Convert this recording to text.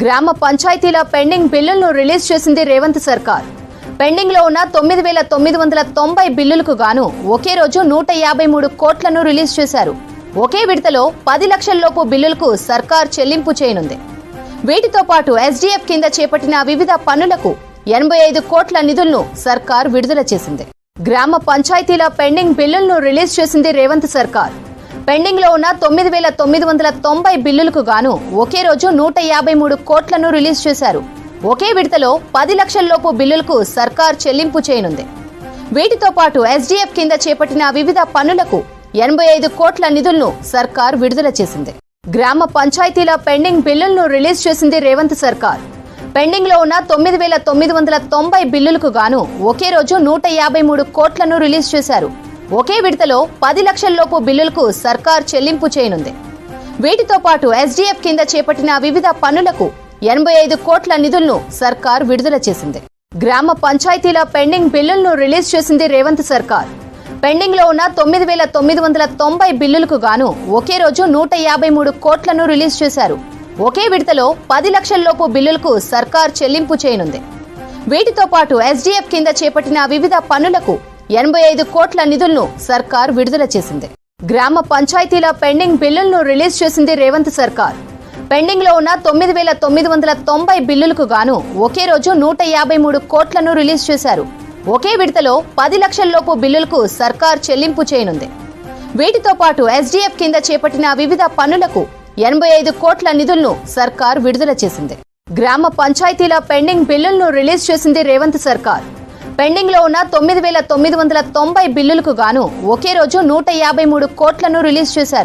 గ్రామ పంచాయతీల పెండింగ్ బిల్లులను రిలీజ్ చేసింది రేవంత్ సర్కార్. పెండింగ్లో ఉన్న తొమ్మిది వేల తొమ్మిది వందల తొంభై బిల్లులకు గాను ఒకే రోజు నూట యాభై మూడు కోట్లను రిలీజ్ చేశారు. ఒకే విడతలో పది లక్షల్లోపు బిల్లులకు సర్కార్ చెల్లింపు చేయనుంది. వీటితో పాటు ఎస్డీఎఫ్ కింద చేపట్టిన వివిధ పనులకు ఎనభై ఐదు కోట్ల నిధులను సర్కార్ విడుదల చేసింది. గ్రామ పంచాయతీల పెండింగ్ బిల్లులను రిలీజ్ చేసింది రేవంత్ సర్కార్. పెండింగ్లో ఉన్న తొమ్మిది వేల తొమ్మిది వందల తొంభై బిల్లులకు గాను ఒకే రోజు నూట యాభై మూడు కోట్లను రిలీజ్ చేశారు. ఒకే విడతలో పది లక్షల్లోపు బిల్లులకు సర్కార్ చెల్లింపు చేయనుంది. వీటితో పాటు ఎస్డీఎఫ్ కింద చేపట్టిన వివిధ పనులకు ఎనభై ఐదు కోట్ల నిధులను సర్కార్ విడుదల చేసింది. గ్రామ పంచాయతీల పెండింగ్ బిల్లులను రిలీజ్ చేసింది రేవంత్ సర్కార్. పెండింగ్లో ఉన్న తొమ్మిది వేల తొమ్మిది వందల తొంభై బిల్లులకు గాను ఒకే రోజు నూట యాభై మూడు కోట్లను రిలీజ్ చేశారు. ఒకే విడతలో పది లక్షల్లోపు బిల్లులకు సర్కార్ చెల్లింపు చేయనుంది. వీటితో పాటు ఎస్డీఎఫ్ కింద చేపట్టిన వివిధ పనులకు ఎనభై ఐదు కోట్ల నిధులను సర్కార్ విడుదల చేసింది. గ్రామ పంచాయతీల పెండింగ్ బిల్లులను రిలీజ్ చేసింది రేవంత్ సర్కార్. పెండింగ్లో ఉన్న తొమ్మిది వేల తొమ్మిది వందల తొంభై బిల్లులకు గాను ఒకే రోజు నూట యాభై మూడు కోట్లను రిలీజ్ చేశారు. ఒకే విడతలో పది లక్షల్లోపు బిల్లులకు సర్కార్ చెల్లింపు చేయనుంది. వీటితో పాటు ఎస్డీఎఫ్ కింద చేపట్టిన వివిధ పనులకు ఎనభై ఐదు కోట్ల నిధులను సర్కార్ విడుదల చేసింది. గ్రామ పంచాయతీల పెండింగ్ బిల్లులను రిలీజ్ చేసింది రేవంత్ సర్కార్. పెండింగ్లో ఉన్న తొమ్మిది వేల తొమ్మిది వందల తొంభై బిల్లులకు గాను ఒకే రోజు నూట యాభై మూడు కోట్లను రిలీజ్ చేశారు. ఒకే విడతలో పది లక్షల లోపు బిల్లులకు సర్కార్ చెల్లింపు చేయనుంది. వీటితో పాటు ఎస్డీఎఫ్ కింద చేపట్టిన వివిధ పనులకు ఎనభై ఐదు కోట్ల నిధులను సర్కార్ విడుదల చేసింది. గ్రామ పంచాయతీల పెండింగ్ బిల్లులను రిలీజ్ చేసింది రేవంత్ సర్కార్. పెండింగ్లో ఉన్న తొమ్మిది వేల తొమ్మిది వందల తొంభై బిల్లులకు గాను ఒకే రోజు నూట యాభై మూడు కోట్లను రిలీజ్ చేశారు.